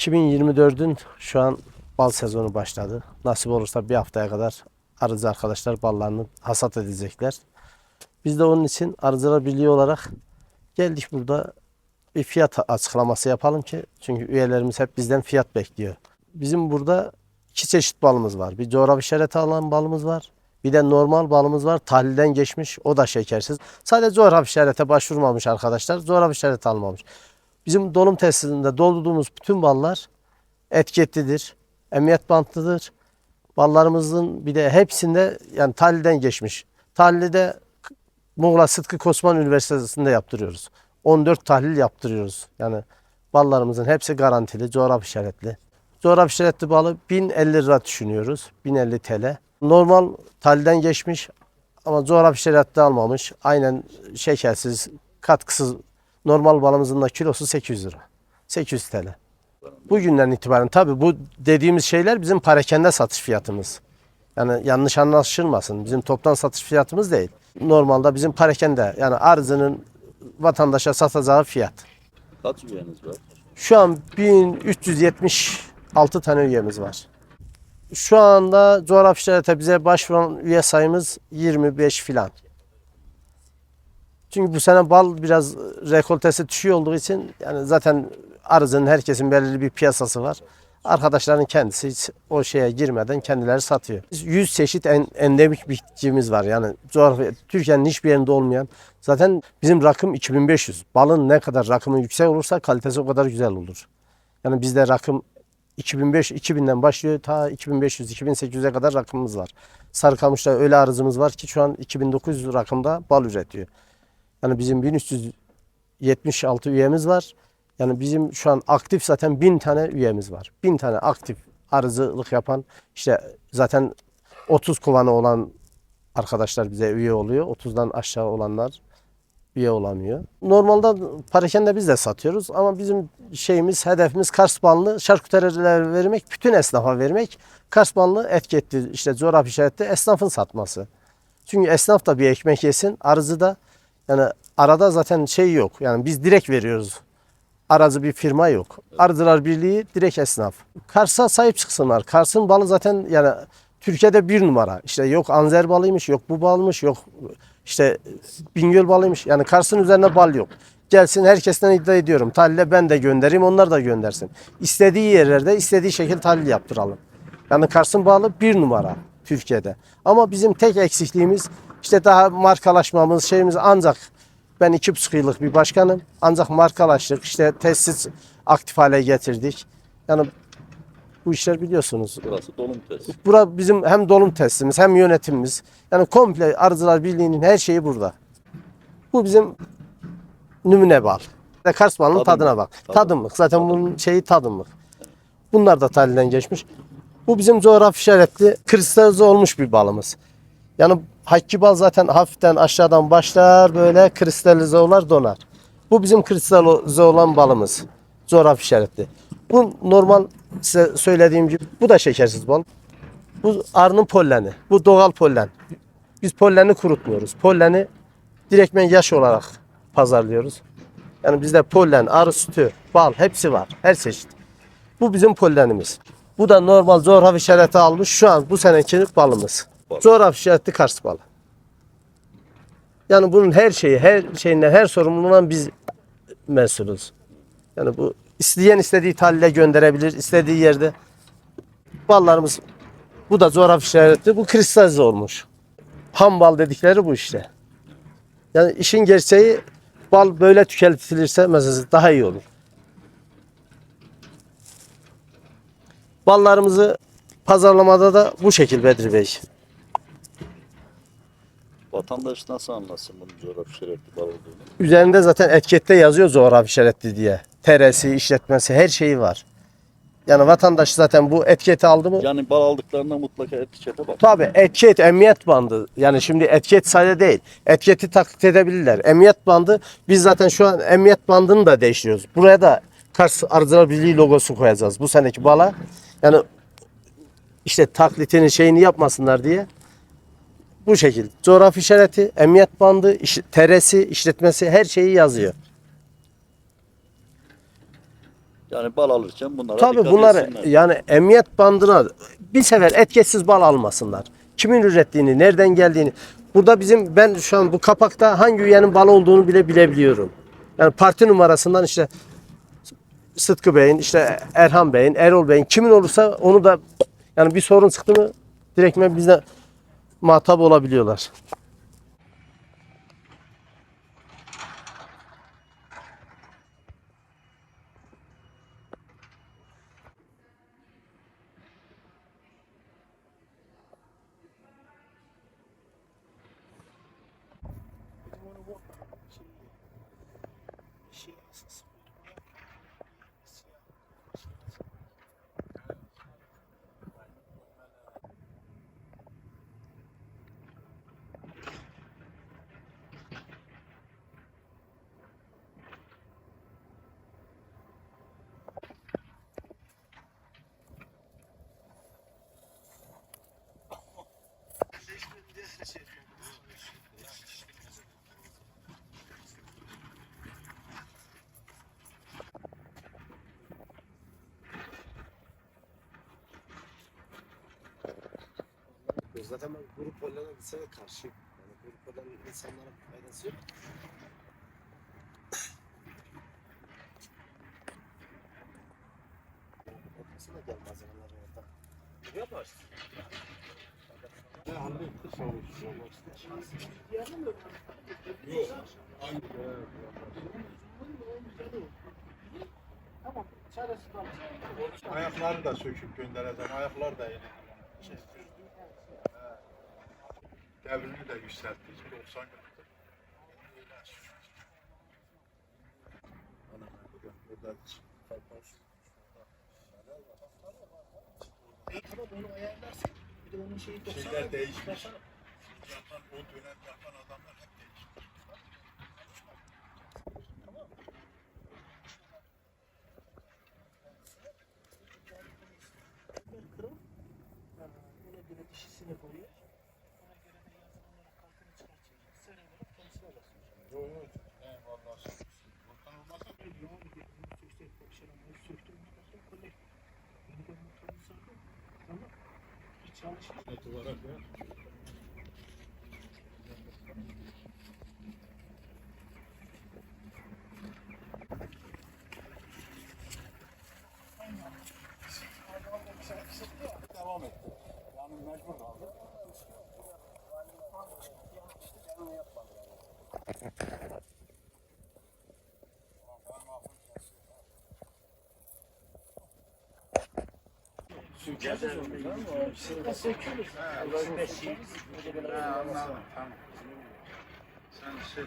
2024'ün şu an bal sezonu başladı. Nasip olursa bir haftaya kadar arıcı arkadaşlar ballarını hasat edecekler. Biz de onun için Arıcılar Birliği olarak geldik burada bir fiyat açıklaması yapalım ki çünkü üyelerimiz hep bizden fiyat bekliyor. Bizim burada iki çeşit balımız var. Bir coğrafi işareti alan balımız var. Bir de normal balımız var. Tahlilden geçmiş. O da şekersiz. Sadece coğrafi işarete başvurmamış arkadaşlar. Coğrafi işaret almamış. Bizim dolum testinde doldurduğumuz bütün ballar etiketlidir. Emniyet bantlıdır. Ballarımızın bir de hepsinde yani tahlilden geçmiş. Tahlilde Muğla Sıtkı Koçman Üniversitesi'nde yaptırıyoruz. 14 tahlil yaptırıyoruz. Yani ballarımızın hepsi garantili, coğrafi işaretli. Coğrafi işaretli balı 1050 lira düşünüyoruz. 1050 TL. Normal tahlilden geçmiş ama coğrafi işaretli almamış. Aynen şekersiz, katkısız normal balımızın da kilosu 800 lira. 800 TL. Bugünden itibaren tabii bu dediğimiz şeyler bizim parakende satış fiyatımız. Yani yanlış anlaşılmasın. Bizim toptan satış fiyatımız değil. Normalde bizim parakende yani arzının vatandaşa satacağı fiyat. Kaç üyeniz var? Şu an 1376 tane üyemiz var. Şu anda coğrafi işarete bize başvuran üye sayımız 25 filan. Çünkü bu sene bal biraz rekoltesi düşüyor olduğu için yani zaten arzının herkesin belirli bir piyasası var. Arkadaşların kendisi hiç o şeye girmeden kendileri satıyor. Biz 100 çeşit en, endemik bitkimiz var. Yani coğrafya, Türkiye'nin hiçbir yerinde olmayan. Zaten bizim rakım 2500. Balın ne kadar rakımı yüksek olursa kalitesi o kadar güzel olur. Yani bizde rakım 2005 2000'den başlıyor ta 2500 2800'e kadar rakımımız var. Sarıkamış'ta öyle arızımız var ki şu an 2900 rakımda bal üretiyor. Yani bizim 1376 üyemiz var. Yani bizim şu an aktif zaten 1000 tane üyemiz var. 1000 tane aktif arıcılık yapan işte zaten 30 kovanı olan arkadaşlar bize üye oluyor. 30'dan aşağı olanlar üye olamıyor. Normalde parakende biz de satıyoruz ama bizim şeyimiz, hedefimiz Kars banlı şarküterilere vermek, bütün esnafa vermek. Kars banlı etiketli işte coğrafi işaretli esnafın satması. Çünkü esnaf da bir ekmek yesin, arızı da yani arada zaten şey yok. Yani biz direkt veriyoruz. Aracı bir firma yok. Arıcılar Birliği direkt esnaf. Kars'a sahip çıksınlar. Kars'ın balı zaten yani Türkiye'de bir numara. İşte yok Anzer balıymış, yok bu balmış, yok işte Bingöl balıymış. Yani Kars'ın üzerine bal yok. Gelsin herkesten iddia ediyorum. Tahlile ben de göndereyim, onlar da göndersin. İstediği yerlerde istediği şekilde tahlil yaptıralım. Yani Kars'ın balı bir numara Türkiye'de. Ama bizim tek eksikliğimiz işte daha markalaşmamız, şeyimiz ancak ben iki buçuk yıllık bir başkanım. Ancak markalaştık. işte tesis aktif hale getirdik. Yani bu işler biliyorsunuz. Burası dolum testi. Bura bizim hem dolum testimiz hem yönetimimiz. Yani komple Arıcılar Birliği'nin her şeyi burada. Bu bizim nümune bal. Kars balının Tadımlık. tadına bak. Tadım. Tadımlık. Zaten bunun şeyi tadımlık. Bunlar da tahlilden geçmiş. Bu bizim coğrafi işaretli kristalize olmuş bir balımız. Yani hakki zaten hafiften aşağıdan başlar böyle kristalize olar donar. Bu bizim kristalize olan balımız. Coğrafi işaretli. Bu normal size söylediğim gibi bu da şekersiz bal. Bu arının polleni. Bu doğal pollen. Biz polleni kurutmuyoruz. Polleni direktmen yaş olarak pazarlıyoruz. Yani bizde pollen, arı sütü, bal hepsi var. Her çeşit. Bu bizim pollenimiz. Bu da normal coğrafi işareti almış. Şu an bu seneki balımız. Bal. Coğrafi işaretli Kars balı. Yani bunun her şeyi, her şeyinden, her sorumluluğundan biz mesulüz. Yani bu isteyen istediği tahlile gönderebilir, istediği yerde. Ballarımız bu da coğrafi işaretli, bu kristalize olmuş. Ham bal dedikleri bu işte. Yani işin gerçeği bal böyle tüketilirse mesela daha iyi olur. Ballarımızı pazarlamada da bu şekil Bedri Bey. Vatandaş nasıl anlasın bunun coğrafi şerefli bal olduğunu? Üzerinde zaten etikette yazıyor coğrafi işaretli diye. Teresi, işletmesi her şeyi var. Yani vatandaş zaten bu etiketi aldı mı? Yani bal aldıklarında mutlaka etikete bak. Tabii etiket emniyet bandı. Yani şimdi etiket sadece değil. Etiketi taklit edebilirler. Emniyet bandı biz zaten şu an emniyet bandını da değiştiriyoruz. Buraya da Kars Arıcılar Birliği logosu koyacağız bu seneki bala. Yani işte taklitini şeyini yapmasınlar diye bu şekil. Coğrafi işareti, emniyet bandı, iş, teresi, işletmesi her şeyi yazıyor. Yani bal alırken bunlara Tabii dikkat bunları etsinler. yani emniyet bandına bir sefer etketsiz bal almasınlar. Kimin ürettiğini, nereden geldiğini. Burada bizim ben şu an bu kapakta hangi üyenin bal olduğunu bile bilebiliyorum. Yani parti numarasından işte Sıtkı Bey'in, işte Erhan Bey'in, Erol Bey'in kimin olursa onu da yani bir sorun çıktı mı direktmen bizle muhatap olabiliyorlar. Zaten ben grup oylarına gitsene karşıyım. Yani grup oylarının insanlara faydası yok. Ortasına gel malzemeler orada. Biliyor musun? Ayakları da söküp göndereceğim. Ayaklar da yine. Şey. Devrini de yükselttik. 90 yaptık. Burada Tamam onu ayarlarsın. Bir de onun şeyi şeyler değişmiş. Yapan, o dönem yapan adamlar hep değişmiş. kırıl. Ha, Ona göre dişisini koyuyor. Devam et. Yani mecbur kaldı. Sökülür. Ha, anladım. Tamam. Sen şey,